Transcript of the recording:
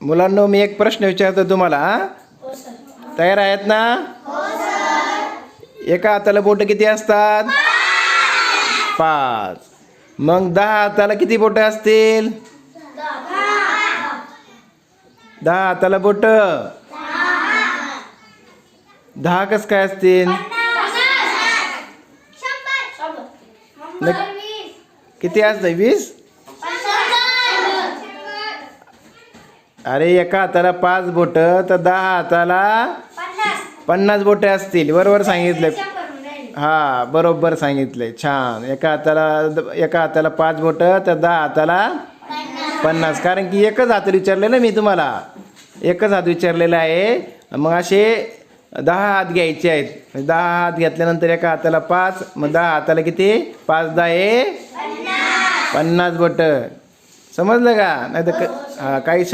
मुलांनो मी एक प्रश्न विचारतो तुम्हाला हा? तयार आहेत ना? एका हाताला बोट किती असतात? पाच. मग दहा हाताला किती बोट असतील? दहा. हाताला बोट? दहा कस काय असतील? किती असतं वीस? अरे एका हाताला पाच बोट तर दहा हाताला पन्नास. बोटे असतील. बरोबर सांगितलं हा बरोबर सांगितलंय. छान. एका हाताला एका हाताला पाच बोट तर दहा हाताला पन्नास. कारण की एकच हात विचारलेलं मी तुम्हाला. एकच हात विचारलेला आहे. मग असे दहा हात घ्यायचे आहेत. दहा हात घेतल्यानंतर एका हाताला पाच मग दहा हाताला किती? पाच दहा हे? पन्नास. बोट. समजलं का? नाही तर काही